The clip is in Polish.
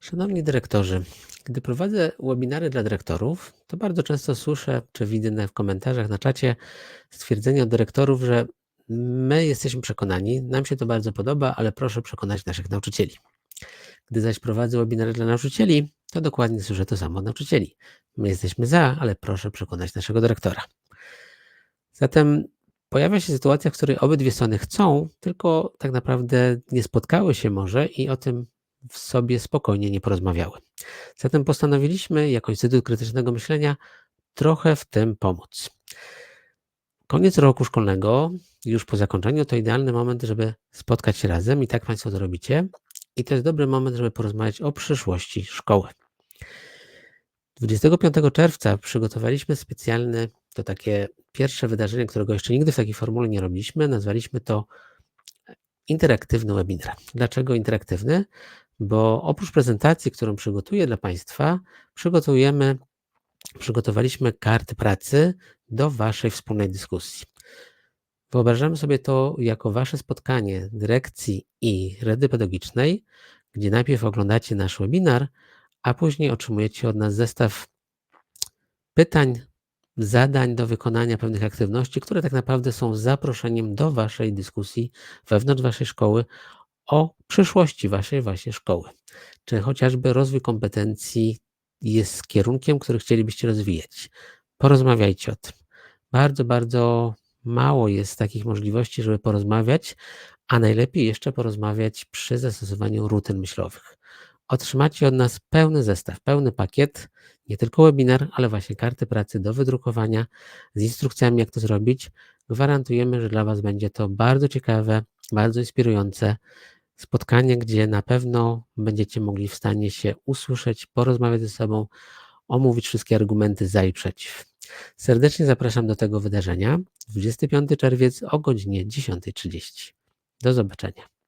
Szanowni dyrektorzy, gdy prowadzę webinary dla dyrektorów, to bardzo często słyszę czy widzę w komentarzach na czacie stwierdzenia od dyrektorów, że my jesteśmy przekonani, nam się to bardzo podoba, ale proszę przekonać naszych nauczycieli. Gdy zaś prowadzę webinary dla nauczycieli, to dokładnie słyszę to samo od nauczycieli. My jesteśmy za, ale proszę przekonać naszego dyrektora. Zatem pojawia się sytuacja, w której obydwie strony chcą, tylko tak naprawdę nie spotkały się może i o tym w sobie spokojnie nie porozmawiały. Zatem postanowiliśmy, jako Instytut Krytycznego Myślenia, trochę w tym pomóc. Koniec roku szkolnego, już po zakończeniu, to idealny moment, żeby spotkać się razem i tak Państwo to robicie. I to jest dobry moment, żeby porozmawiać o przyszłości szkoły. 25 czerwca przygotowaliśmy specjalne, to takie pierwsze wydarzenie, którego jeszcze nigdy w takiej formule nie robiliśmy. Nazwaliśmy to interaktywny webinar. Dlaczego interaktywny? Bo oprócz prezentacji, którą przygotuję dla Państwa, przygotujemy, przygotowaliśmy karty pracy do Waszej wspólnej dyskusji. Wyobrażamy sobie to jako Wasze spotkanie dyrekcji i Rady Pedagogicznej, gdzie najpierw oglądacie nasz webinar, a później otrzymujecie od nas zestaw pytań, zadań do wykonania pewnych aktywności, które tak naprawdę są zaproszeniem do Waszej dyskusji wewnątrz Waszej szkoły o przyszłości Waszej właśnie szkoły. Czy chociażby rozwój kompetencji jest kierunkiem, który chcielibyście rozwijać. Porozmawiajcie o tym. Bardzo, bardzo mało jest takich możliwości, żeby porozmawiać, a najlepiej jeszcze porozmawiać przy zastosowaniu rutyn myślowych. Otrzymacie od nas pełny zestaw, pełny pakiet, nie tylko webinar, ale właśnie karty pracy do wydrukowania z instrukcjami, jak to zrobić. Gwarantujemy, że dla Was będzie to bardzo ciekawe, bardzo inspirujące spotkanie, gdzie na pewno będziecie mogli w stanie się usłyszeć, porozmawiać ze sobą, omówić wszystkie argumenty za i przeciw. Serdecznie zapraszam do tego wydarzenia 25 czerwiec o godzinie 10.30. Do zobaczenia.